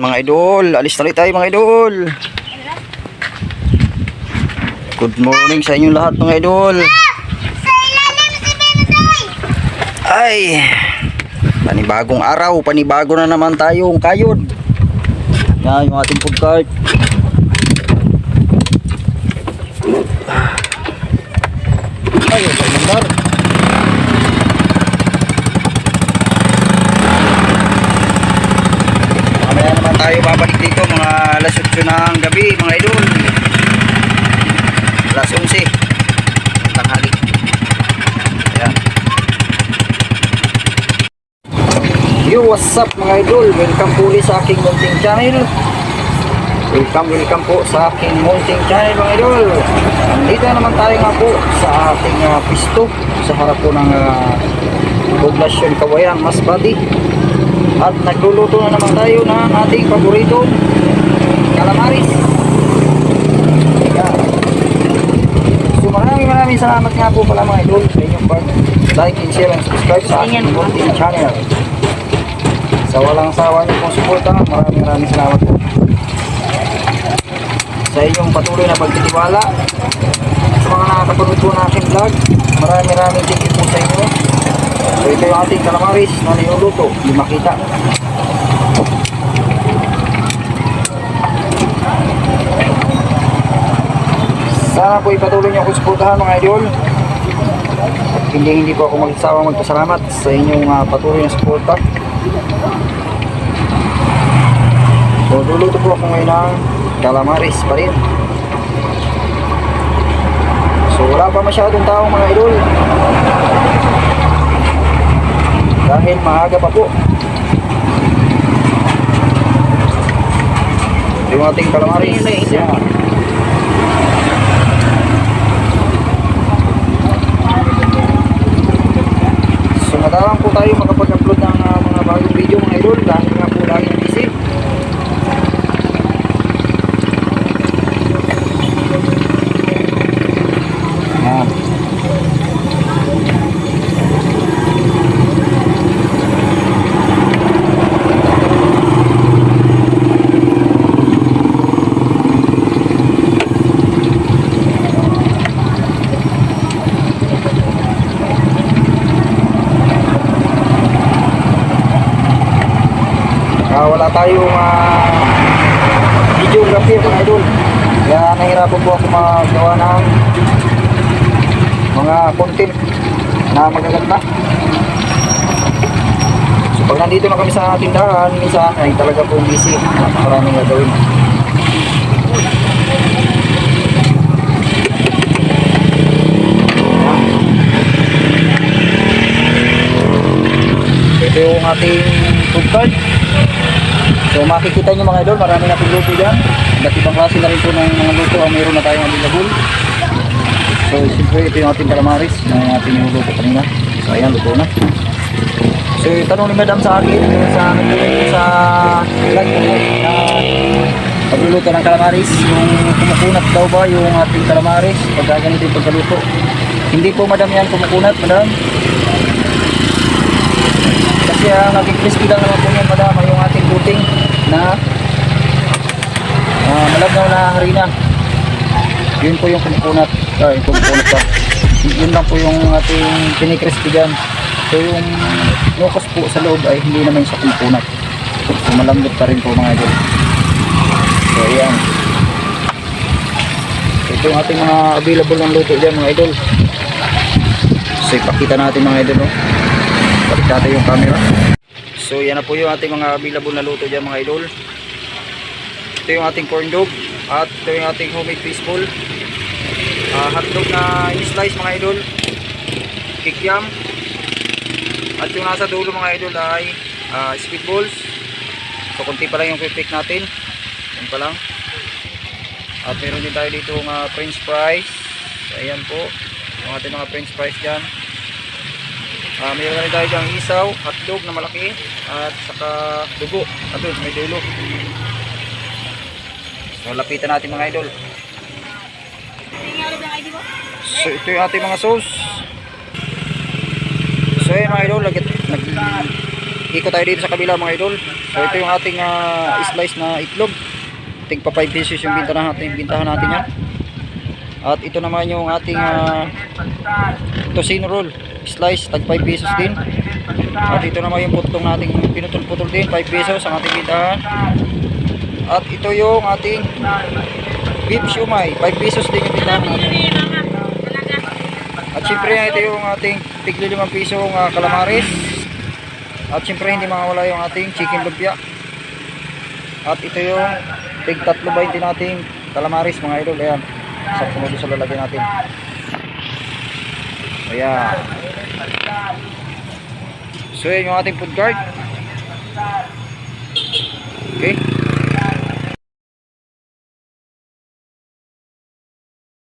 Mga idol, alis na tayo mga idol. Good morning sa inyong lahat mga idol. Ay, panibagong araw, panibago na naman tayong kayod. Yan yung ating food cart. Ay, okay naman. Mamaya naman tayo babalik dito mga alas 8 ng gabi mga idol. Alas 11. Tanghali. Ayan. Yo, what's up mga idol? Welcome po ulit sa aking munting channel. Welcome, welcome po sa aking munting channel mga idol. Na naman tayo nga po sa ating uh, pisto sa harap po ng uh, poblasyon Kawayan, Masbati. At nagluluto na naman tayo ng ating paborito, calamaris. Yan. So maraming maraming salamat nga po pala mga idol sa inyong pag like and share and subscribe sa aking munting channel. Sa walang sawa niyo pong suporta, maraming maraming salamat po. Sa inyong patuloy na pagtitiwala, sa mga nakakapanood po na aking vlog, maraming maraming thank you po sa inyo. So ito yung ating calamaris na niluluto, hindi makita. Sana po ipatuloy niyo akong suportahan mga idol. Hindi hindi po ako magsawa magpasalamat sa inyong ah, patuloy na suporta. So, luluto po ako ngayon ng calamaris pa rin. So, wala pa masyadong tao mga idol. Dahil maaga pa po. Yung ating calamaris. Yeah. So, madalang po tayo makapag-upload ng ah, mga bagong video mga idol dahil nga po lagi busy. Ayan. Ah, wala tayong uh, videography mga idol. Kaya nahirapan po ako magawa ng mga content na magaganda. So pag nandito na kami sa tindahan, minsan ay talaga po busy. Maraming gagawin. Ito yung ating food cart. So makikita nyo mga idol, marami na pong luto dyan. Iba't ibang klase na rin po ng mga luto ang meron na tayong available. So siyempre ito yung ating calamaris na ating yung luto kanina. So ayan, luto na. So tanong ni madam sa akin, sa sa ko po na pagluluto ng calamaris, yung kumukunat daw ba yung ating calamaris pag ganito yung pagkaluto. Hindi po madam yan kumukunat, madam. Kasi ang naging crispy lang naman po yan, madam, yung puting na uh, malabnaw na harina. Yun po yung kumukunat. Ay, yung kumukunat pa. Yun lang po yung ating pinikrispy. So yung locos po sa loob ay hindi naman siya kumukunat. So malambot pa rin po mga idol. So ayan. Ito yung ating mga available ng luto dyan mga idol. So ipakita natin mga idol. No? Balik natin yung camera. So yan na po yung ating mga available na luto dyan mga idol. Ito yung ating corn dog at ito yung ating homemade fishball. Uh, hotdog na in-slice mga idol. Kikiam. At yung nasa dulo mga idol ay uh, squid balls. So konti pa lang yung quick natin. Yan pa lang. At meron din tayo dito mga french fries. Ayan po. Yung ating mga french fries dyan. Ah, mayroon na rin tayo diyang isaw, hotdog na malaki, at saka dugo. At doon, may dulo. So, lapitan natin mga idol. So, ito yung ating mga sauce. So, yun mga idol, nag, ikot tayo dito sa kabila mga idol. So ito yung ating ah, slice na itlog. Tig pa 5 pesos yung bintahan natin, bintahan natin yan. At ito naman yung ating ah, tocino roll. Slice, tag 5 pesos din. At ito naman yung putong nating pinutol-putol din, 5 pesos ang ating bintahan. At ito yung ating beef shumai, 5 pesos din yung bintahan natin. At syempre ito yung ating tigli 5 pisong uh, calamares. At syempre hindi mawala yung ating chicken lumpia. At ito yung tig tatlo ba din nating calamares mga idol. Ayan. Sa puno sa lalagyan natin. Ayan. So yun yung ating food cart. Okay.